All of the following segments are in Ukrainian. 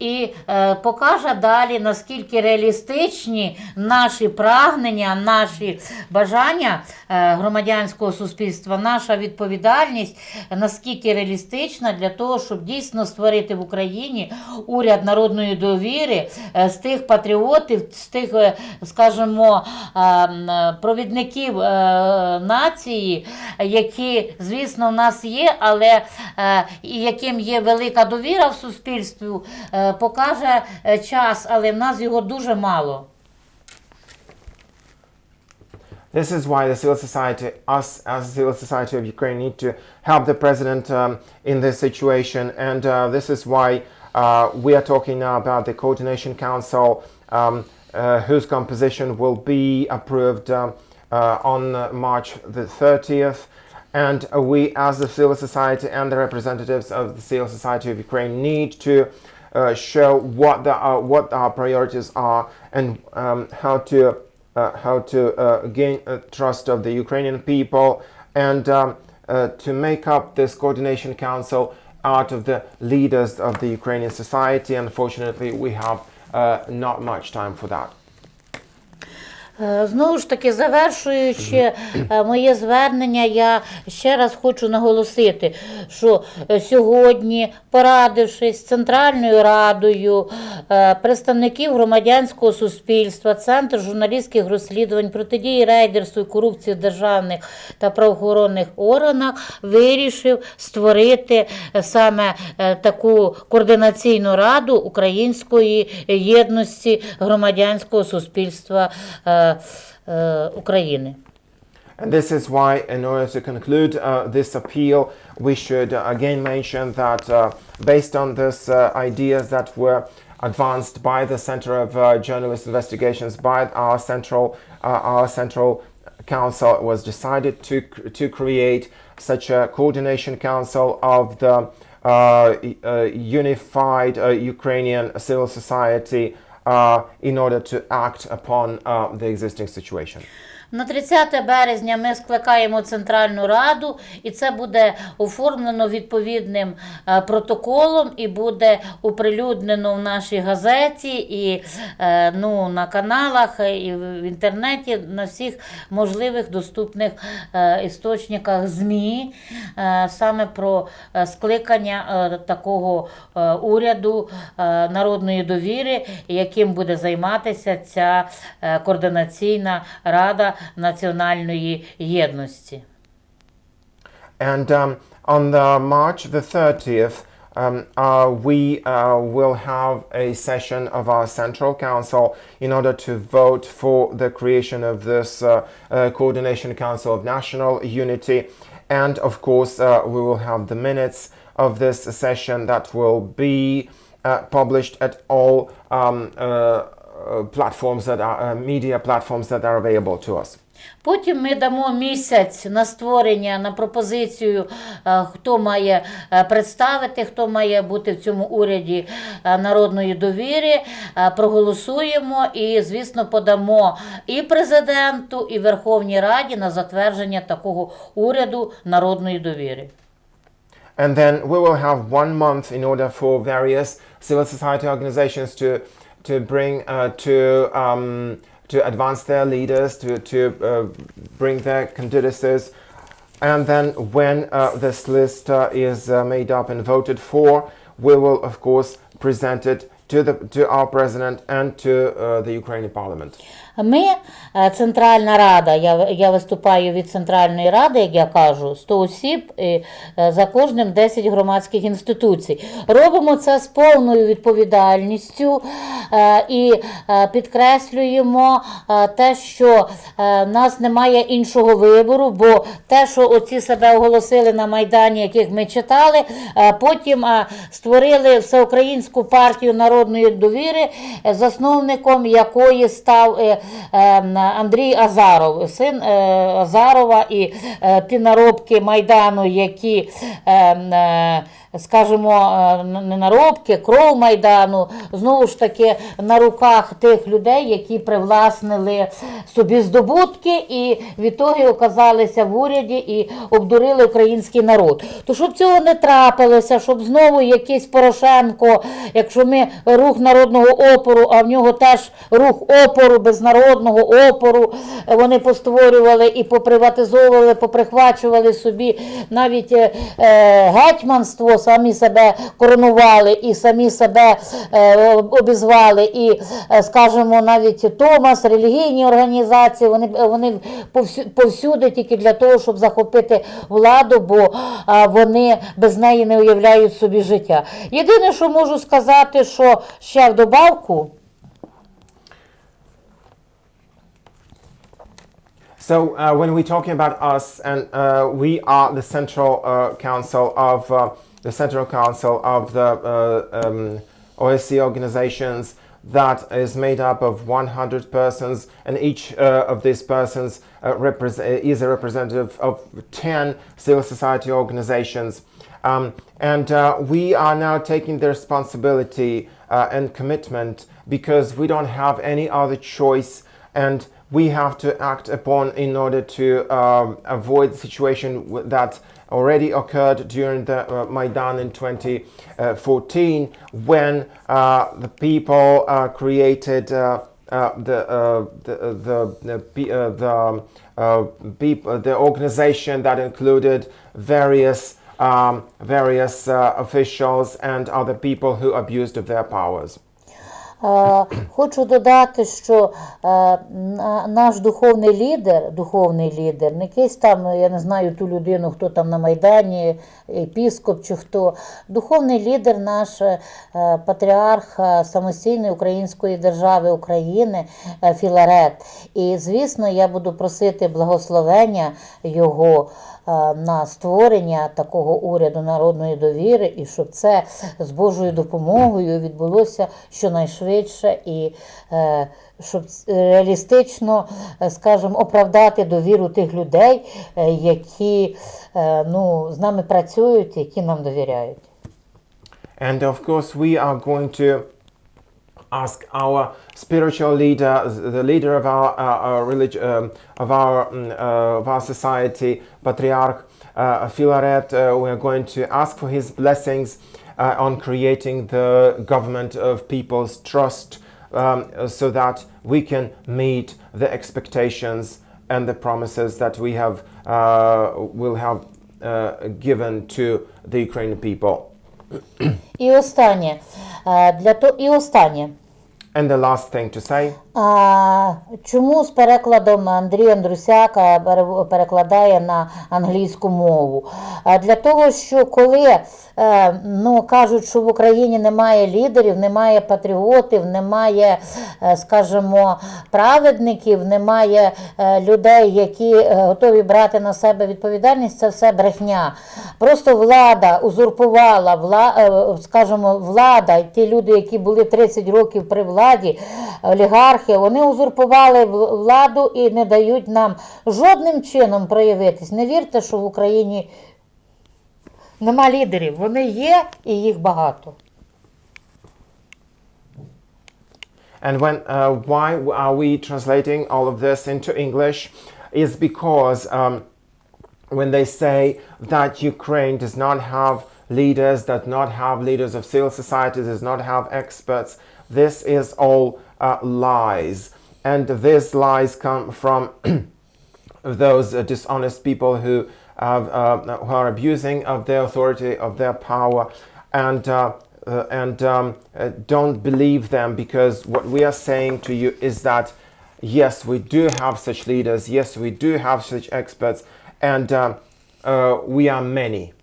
і е, покаже далі, наскільки реалістичні наші прагнення, наші бажання е, громадянського суспільства, наша відповідальність, наскільки реалістична для того, щоб дійсно створити в Україні уряд народної довіри е, з тих патріотів, з тих, е, скажімо, е, е, провідників е, нації, які, звісно, в нас є, але е, яким є велика довіра в суспільстві, е, покаже е, час, але в нас його дуже мало. This is why the civil society, us as the civil society of Ukraine, need to help the president um, in this situation. And uh, this is why uh, we are talking now about the coordination council, um, uh, whose composition will be approved um, uh, on uh, March the 30th. And uh, we, as the civil society and the representatives of the civil society of Ukraine, need to uh, show what the uh, what our priorities are and um, how to uh, how to uh, gain uh, trust of the Ukrainian people and um, uh, to make up this coordination council out of the leaders of the Ukrainian society. Unfortunately, we have uh, not much time for that. Е, Знову ж таки, завершуючи е, моє звернення, я ще раз хочу наголосити, що е, сьогодні, порадившись з Центральною Радою, представників громадянського суспільства, Центр журналістських розслідувань, протидії рейдерству і корупції в державних та правоохоронних органах, вирішив створити саме таку координаційну раду української єдності громадянського суспільства е, е, України. And this is why, in order to conclude uh, this appeal, we should uh, again mention that uh, based on these uh, ideas that were advanced by the Center of uh, Journalist Investigations, by our central, uh, our central council, it was decided to to create such a coordination council of the uh, uh, unified uh, Ukrainian civil society uh, in order to act upon uh, the existing situation. На 30 березня ми скликаємо Центральну Раду, і це буде оформлено відповідним е, протоколом і буде оприлюднено в нашій газеті і е, ну, на каналах, е, і в інтернеті, на всіх можливих доступних істочниках ЗМІ саме про скликання такого уряду народної довіри, яким буде займатися ця координаційна рада національної єдності. And um, on the March the 30th, um, uh, we uh, will have a session of our Central Council in order to vote for the creation of this uh, uh, Coordination Council of National Unity. And of course, uh, we will have the minutes of this session that will be uh, published at all um, uh, uh, platforms that are uh, media platforms that are available to us. Потім ми дамо місяць на створення, на пропозицію, е, хто має е, представити, хто має бути в цьому уряді е, народної довіри. Проголосуємо і, звісно, подамо і президенту, і Верховній Раді на затвердження такого уряду народної довіри. And then we will have one month in order for various civil society organizations to to bring uh, to um, to advance their leaders, to to uh, bring their candidacies, and then when uh, this list uh, is uh, made up and voted for, we will of course present it to the to our president and to uh, the Ukrainian parliament. Ми, е, Центральна Рада, я, я виступаю від Центральної Ради, як я кажу, 100 осіб, е, за кожним 10 громадських інституцій. Робимо це з повною відповідальністю е, і підкреслюємо те, що в нас немає іншого вибору, бо те, що оці себе оголосили на Майдані, яких ми читали, потім створили Всеукраїнську партію народної довіри, засновником якої став Андрій Азаров, син е, Азарова і е, ті Майдану, які е, е, скажімо, е, не наробки, кров Майдану, знову ж таки на руках тих людей, які привласнили собі здобутки і відтоді оказалися в уряді і обдурили український народ. То щоб цього не трапилося, щоб знову якийсь Порошенко, якщо ми рух народного опору, а в нього теж рух опору, безнародного опору, е, вони постворювали і поприватизовували, поприхвачували собі навіть е, е, гетьманство, самі себе коронували і самі себе е, обізвали. І, е, скажімо, навіть Томас, релігійні організації, вони, вони повсю- повсюди тільки для того, щоб захопити владу, бо вони без неї не уявляють собі життя. Єдине, що можу сказати, що ще в добавку. So uh, when we're talking about us, and uh, we are the central uh, council of uh, the central council of the uh, um, OSCE organizations that is made up of 100 persons, and each uh, of these persons is a representative of 10 civil society organizations. Um, and we are now taking the responsibility and commitment because we don't have any other choice and we have to act upon in order to um, avoid the situation that already occurred during the uh, Maidan in 2014 when uh, the people uh, created uh, uh, the, uh, the, the, the, the, uh, peop- uh, the organization that included various um, various officials and other people who abused of their powers. Хочу додати, що е, наш духовний лідер, духовний лідер, не якийсь там, я не знаю ту людину, хто там на Майдані, епіскоп чи хто. Духовний лідер наш е, патріарх е, самостійної української держави України Філарет. І, звісно, я буду просити благословення його на створення такого уряду народної довіри, і щоб це з Божою допомогою відбулося щонайшвидше і е, щоб реалістично, е, скажімо, оправдати довіру тих людей, е, які ну, з нами працюють, які нам довіряють. And of course, we are going to ask our spiritual leader, the leader of our, uh, our religion, um, of our mm, uh, of our society, Patriarch uh, Philaret. Uh, we are going to ask for his blessings on creating the government of people's trust, um, so that we can meet the expectations and the promises that we have will have given to the Ukrainian people. І останнє. е, Для то... І останнє. And the last thing to say. А, чому з перекладом Андрій Андрусяка перекладає на англійську мову? А, для того, що коли е, ну, кажуть, що в Україні немає лідерів, немає патріотів, немає, е, скажімо, праведників, немає е, людей, які готові брати на себе відповідальність, це все брехня. Просто влада узурпувала, скажімо, влада, ті люди, які були 30 років при владі, олігархи, вони узурпували владу і не дають нам жодним чином проявитись. Не вірте, що в Україні нема лідерів. Вони є і їх багато. And when uh, why are we translating all of this into English? Is because um, when they say that Ukraine does not have leaders, does not have leaders of civil society, does not have experts, this is all uh, lies, and these lies come from those uh, dishonest people who have, uh, who are abusing of their authority, of their power, and uh, uh, and um, uh, don't believe them because what we are saying to you is that yes, we do have such leaders, yes, we do have such experts, and uh, we are many.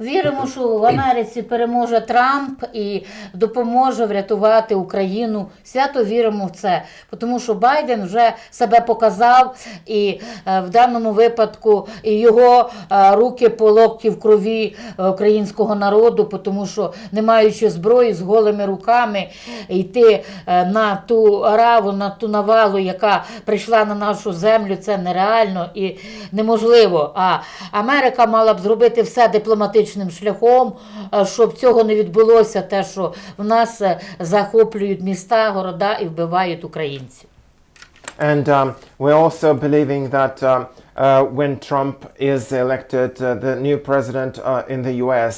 Віримо, що в Америці переможе Трамп і допоможе врятувати Україну. Свято віримо в це, тому що Байден вже себе показав, і е, в даному випадку його е, руки по локті в крові е, українського народу, тому що не маючи зброї з голими руками йти на ту араву, на ту навалу, яка прийшла на нашу землю, це нереально і неможливо. А Америка мала б зробити все дипломатичним дипломатичним шляхом, е, щоб цього не відбулося, те, що в нас е, захоплюють міста, города і вбивають українців. And um, we're also believing that um, uh, when Trump is elected, uh, the new president uh, in the US,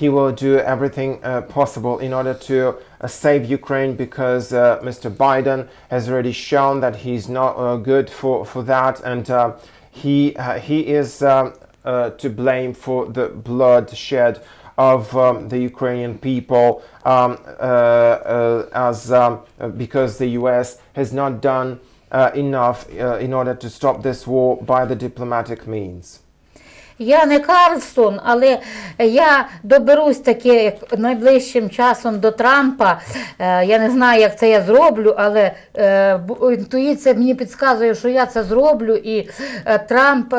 he will do everything uh, possible in order to uh, save Ukraine because uh, Mr. Biden has already shown that he's not uh, good for, for that. And uh, he, uh, he is um, uh, to blame for the bloodshed of um, the Ukrainian people um, uh, uh, as um, because the US has not done uh, enough uh, in order to stop this war by the diplomatic means. Я не Карлсон, але я доберусь таки найближчим часом до Трампа. Е, Я не знаю, як це я зроблю, але е, інтуїція мені підказує, що я це зроблю, і е, Трамп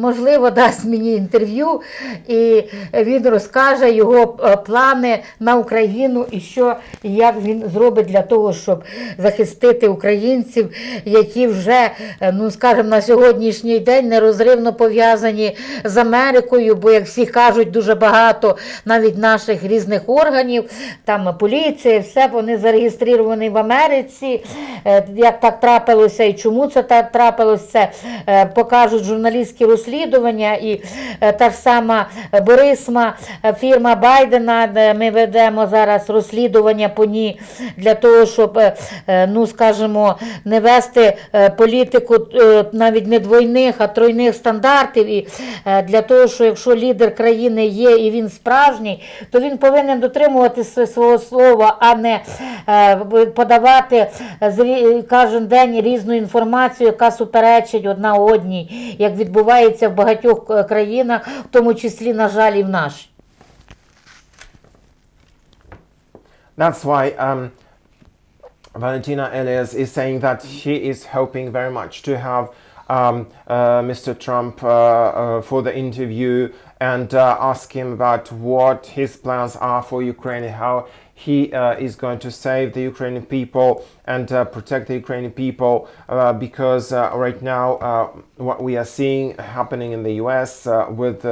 можливо дасть мені інтерв'ю, і він розкаже його плани на Україну і що як він зробить для того, щоб захистити українців, які вже, ну скажімо, на сьогоднішній день нерозривно пов'язані з Америкою, бо, як всі кажуть, дуже багато навіть наших різних органів, там поліція, все вони зареєстровані в Америці. Е, Як так трапилося і чому це так трапилося, це е, покажуть журналістські розслідування. І е, та ж сама Борисма, фірма Байдена, де ми ведемо зараз розслідування по ній для того, щоб, ну скажімо, не вести політику навіть не двойних, а тройних стандартів. І е, для того, що якщо лідер країни є і він справжній, то він повинен дотримуватися свого слова, а не е, подавати кожен день різну інформацію, яка суперечить одна одній, як відбувається в багатьох е, країнах, в тому числі, на жаль, і в нашій. That's why um, Valentina Elias is saying that she is hoping very much to have um, uh, Mr. Trump uh, uh, for the interview and ask him about what his plans are for Ukraine, how he uh, is going to save the Ukrainian people and uh, protect the Ukrainian people uh, because right now what we are seeing happening in the US with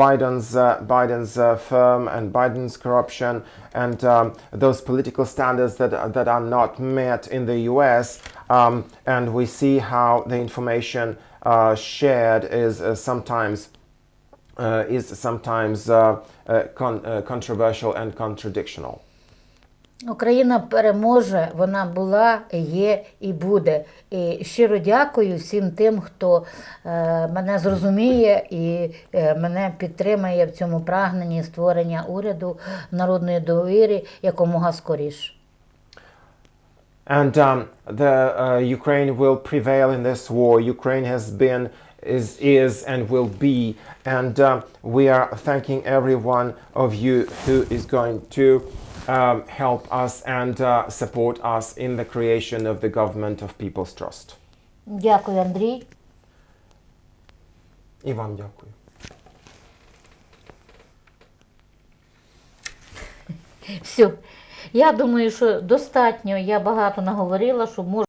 Biden's Biden's firm and Biden's corruption and um, those political standards that that are not met in the US um, and we see how the information uh, shared is uh, sometimes uh, is sometimes uh, uh, con- uh, controversial and contradictional. Україна переможе, вона була, є і буде. І щиро дякую всім тим, хто е, мене зрозуміє і е, мене підтримає в цьому прагненні створення уряду народної довіри якомога скоріше. And um, the uh, Ukraine will prevail in this war. Ukraine has been, is, is, and will be. And um, we are thanking every one of you who is going to um, help us and uh, support us in the creation of the government of People's Trust. Дякую, Андрій. І вам дякую. Все. Я думаю, що достатньо. Я багато наговорила, щоб можна.